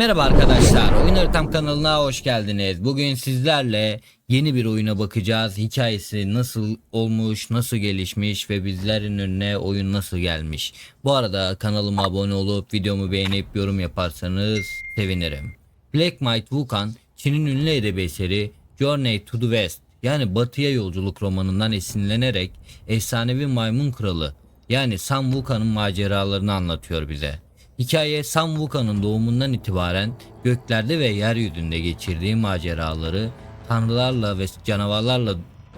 Merhaba arkadaşlar, Oyun Haritam kanalına hoş geldiniz. Bugün sizlerle yeni bir oyuna bakacağız. Hikayesi nasıl olmuş, nasıl gelişmiş ve bizlerin önüne oyun nasıl gelmiş. Bu arada kanalıma abone olup videomu beğenip yorum yaparsanız sevinirim. Black Might Wukong, Çin'in ünlü edebi eseri Journey to the West yani Batıya Yolculuk romanından esinlenerek efsanevi maymun kralı yani Sam Wukong'un maceralarını anlatıyor bize. Hikaye Sam Wukong'un doğumundan itibaren göklerde ve yeryüzünde geçirdiği maceraları, tanrılarla ve canavarlarla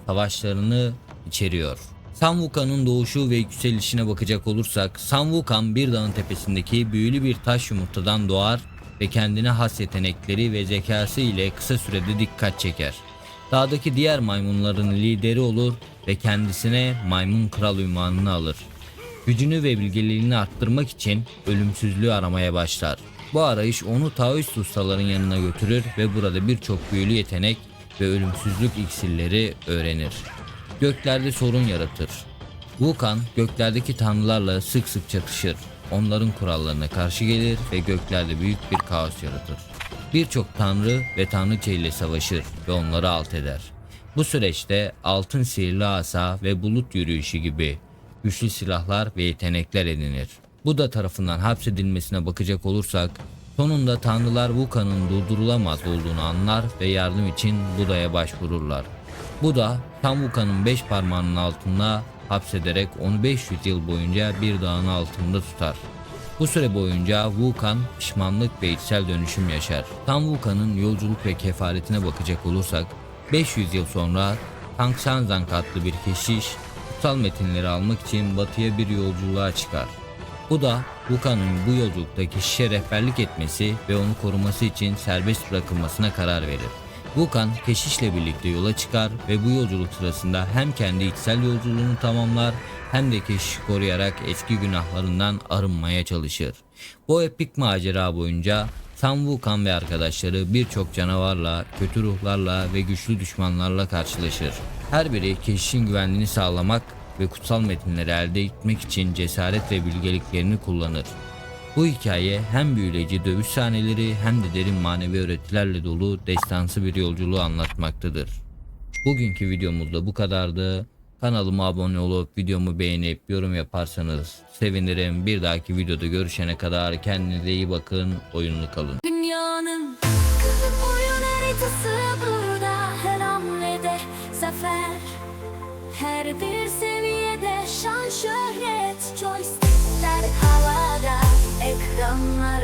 savaşlarını içeriyor. Sam Wukong'un doğuşu ve yükselişine bakacak olursak, Sam Wukong bir dağın tepesindeki büyülü bir taş yumurtadan doğar ve kendine has yetenekleri ve zekası ile kısa sürede dikkat çeker. Dağdaki diğer maymunların lideri olur ve kendisine maymun kral ünvanını alır. Gücünü ve bilgeliğini arttırmak için ölümsüzlüğü aramaya başlar. Bu arayış onu Taoist ustaların yanına götürür ve burada birçok büyülü yetenek ve ölümsüzlük iksirleri öğrenir. Göklerde sorun yaratır. Wukan göklerdeki tanrılarla sık sık çatışır. Onların kurallarına karşı gelir ve göklerde büyük bir kaos yaratır. Birçok tanrı ve tanrıça ile savaşır ve onları alt eder. Bu süreçte altın sihirli asa ve bulut yürüyüşü gibi güçlü silahlar ve yetenekler edinir. Buda tarafından hapsedilmesine bakacak olursak sonunda tanrılar Wukong'un durdurulamaz olduğunu anlar ve yardım için Buda'ya başvururlar. Buda tam Wukong'un beş parmağının altında hapsederek onu 500 yıl boyunca bir dağın altında tutar. Bu süre boyunca Wukong pişmanlık ve içsel dönüşüm yaşar. Tam Wukong'un yolculuk ve kefaretine bakacak olursak 500 yıl sonra Tang Shanzang adlı bir keşiş kutsal metinleri almak için batıya bir yolculuğa çıkar. Bu da Wukong'un bu yolculukta keşişe rehberlik etmesi ve onu koruması için serbest bırakılmasına karar verir. Wukong keşişle birlikte yola çıkar ve bu yolculuk sırasında hem kendi içsel yolculuğunu tamamlar hem de keşişi koruyarak eski günahlarından arınmaya çalışır. Bu epik macera boyunca Sam Wukong ve arkadaşları birçok canavarla, kötü ruhlarla ve güçlü düşmanlarla karşılaşır. Her biri keşişin güvenliğini sağlamak ve kutsal metinleri elde etmek için cesaret ve bilgeliklerini kullanır. Bu hikaye hem büyüleyici dövüş sahneleri hem de derin manevi öğretilerle dolu destansı bir yolculuğu anlatmaktadır. Bugünkü videomuz da bu kadardı. Kanalıma abone olup videomu beğenip yorum yaparsanız sevinirim. Bir dahaki videoda görüşene kadar kendinize iyi bakın, oyunlu kalın. Dünyanın oyun haritası burada Her bir seviyede şan şöhret Joystickler havada ekranlar